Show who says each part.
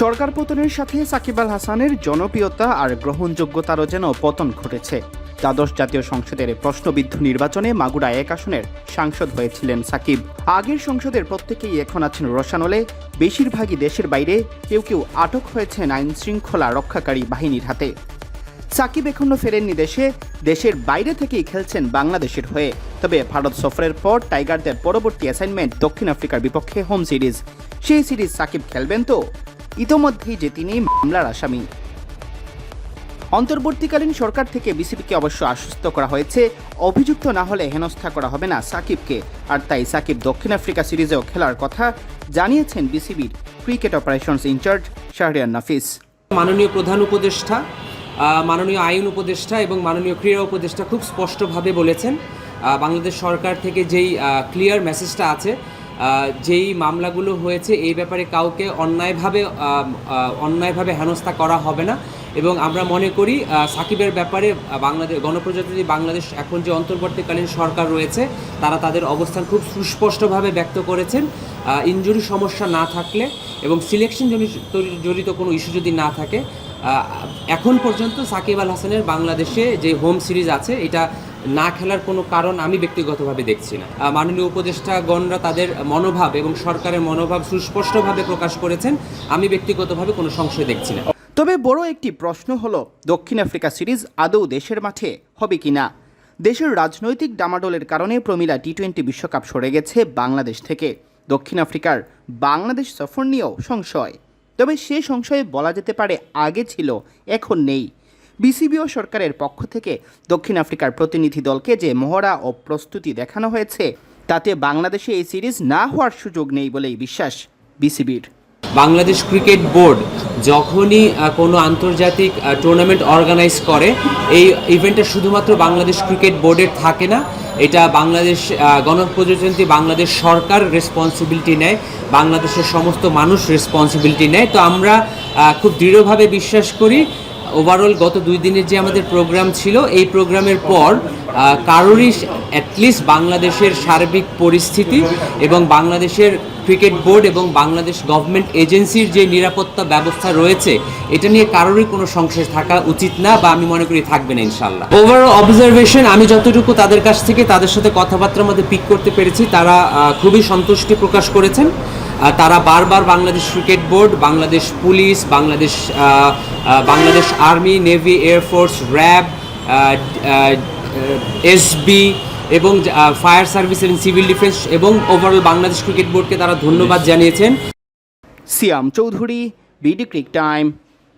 Speaker 1: সরকার পতনের সাথে সাকিব আল হাসানের জনপ্রিয়তা আর গ্রহণযোগ্যতারও যেন পতন ঘটেছে। দ্বাদশ জাতীয় সংসদের প্রশ্নবিদ্ধ নির্বাচনে মাগুরা এক আসনের সাংসদ হয়েছিলেন সাকিব। আগের সংসদের প্রত্যেকেই এখন আছেন রসানলে বেশিরভাগই দেশের বাইরে, কেউ কেউ আটক হয়েছেন আইন শৃঙ্খলা রক্ষাকারী বাহিনীর হাতে। সাকিব এখনও ফেরেননি দেশে, দেশের বাইরে থেকেই খেলছেন বাংলাদেশের হয়ে। তবে ভারত সফরের পর টাইগারদের পরবর্তী অ্যাসাইনমেন্ট দক্ষিণ আফ্রিকার বিপক্ষে হোম সিরিজ সেই সিরিজ সাকিব খেলবেন তো? ইতোমধ্যেই যে তিনি মামলার আসামি। অন্তর্বর্তীকালীন সরকার থেকে বিসিবিকে অবশ্য আশ্বস্ত করা হয়েছে, অভিযুক্ত না হলে হেনস্থা করা হবে না সাকিবকে। আর তাই সাকিব দক্ষিণ আফ্রিকা সিরিজেও খেলার কথা জানিয়েছেন বিসিবির cricket operations in charge Shahriar Nafis.
Speaker 2: মাননীয় প্রধান উপদেষ্টা মাননীয় আইন উপদেষ্টা এবং মাননীয় ক্রীড়া উপদেষ্টা খুব স্পষ্টভাবে বলেছেন বাংলাদেশ সরকার থেকে যেই ক্লিয়ার মেসেজটা আছে যেই মামলাগুলো হয়েছে, এই ব্যাপারে কাউকে অন্যায়ভাবে অন্যায়ভাবে হেনস্থা করা হবে না। এবং আমরা মনে করি সাকিবের ব্যাপারে বাংলাদেশ, গণপ্রজাতন্ত্রী বাংলাদেশ এখন যে অন্তর্বর্তীকালীন সরকার রয়েছে, তারা তাদের অবস্থান খুব সুস্পষ্টভাবে ব্যক্ত করেছেন। ইনজুরি সমস্যা না থাকলে এবং সিলেকশন জড়িত কোনো ইস্যু যদি না থাকে এখন পর্যন্ত সাকিব আল হাসানের বাংলাদেশে যে হোম সিরিজ আছে, এটা না খেলার কোনো কারণ আমি ব্যক্তিগতভাবে দেখছি না। মাননীয় উপদেষ্টাগণরা তাদের মনোভাব এবং সরকারের মনোভাব সুস্পষ্টভাবে প্রকাশ করেছেন। আমি ব্যক্তিগতভাবে কোনো সংশয় দেখছি না।
Speaker 1: তবে বড় একটি প্রশ্ন হলো, দক্ষিণ আফ্রিকা সিরিজ আদৌ দেশের মাঠে হবে কিনা? দেশের রাজনৈতিক ডামাডোলের কারণে প্রমিলা টি টোয়েন্টি বিশ্বকাপ সরে গেছে বাংলাদেশ থেকে। দক্ষিণ আফ্রিকার বাংলাদেশ সফর নিয়েও সংশয়। তবে সে সংশয়ে বলা যেতে পারে, আগে ছিল, এখন নেই। বিসিবি ও সরকারের পক্ষ থেকে দক্ষিণ আফ্রিকার প্রতিনিধি দলকে যে মহড়া ও প্রস্তুতি দেখানো হয়েছে, তাতে বাংলাদেশে এই সিরিজ না হওয়ার সুযোগ নেই বলেই বিশ্বাস বিসিবির।
Speaker 2: বাংলাদেশ ক্রিকেট বোর্ড যখনই কোনো আন্তর্জাতিক টুর্নামেন্ট অর্গানাইজ করে, এই ইভেন্টটা শুধুমাত্র বাংলাদেশ ক্রিকেট বোর্ডের থাকে না, এটা বাংলাদেশ গণপ্রজাতন্ত্রী বাংলাদেশ সরকার রেসপন্সিবিলিটি নেয়, বাংলাদেশের সমস্ত মানুষ রেসপন্সিবিলিটি নেয়। তো আমরা খুব দৃঢ়ভাবে বিশ্বাস করি ওভারঅল গত দুই দিনের যে আমাদের প্রোগ্রাম ছিল, এই প্রোগ্রামের পর কারোরই অ্যাটলিস্ট বাংলাদেশের সার্বিক পরিস্থিতি এবং বাংলাদেশের ক্রিকেট বোর্ড এবং বাংলাদেশ গভর্নমেন্ট এজেন্সির যে নিরাপত্তা ব্যবস্থা রয়েছে, এটা নিয়ে কারোরই কোনো সংশয় থাকা উচিত না বা আমি মনে করি থাকবে না ইনশাল্লাহ ওভারঅল অবজারভেশন আমি যতটুকু তাদের কাছ থেকে তাদের সাথে কথাবার্তার মধ্যে পিক করতে পেরেছি, তারা খুবই সন্তুষ্টি প্রকাশ করেছেন। তারা বারবার Bangladesh cricket board, Bangladesh police, Bangladesh Bangladesh army, navy air force RAB SB এবং ফায়ার সার্ভিস এবং সিভিল ডিফেন্স এবং ওভারঅল বাংলাদেশ ক্রিকেট বোর্ডকে তারা ধন্যবাদ জানিয়েছেন।
Speaker 1: Siam Chowdhury, BD cric time.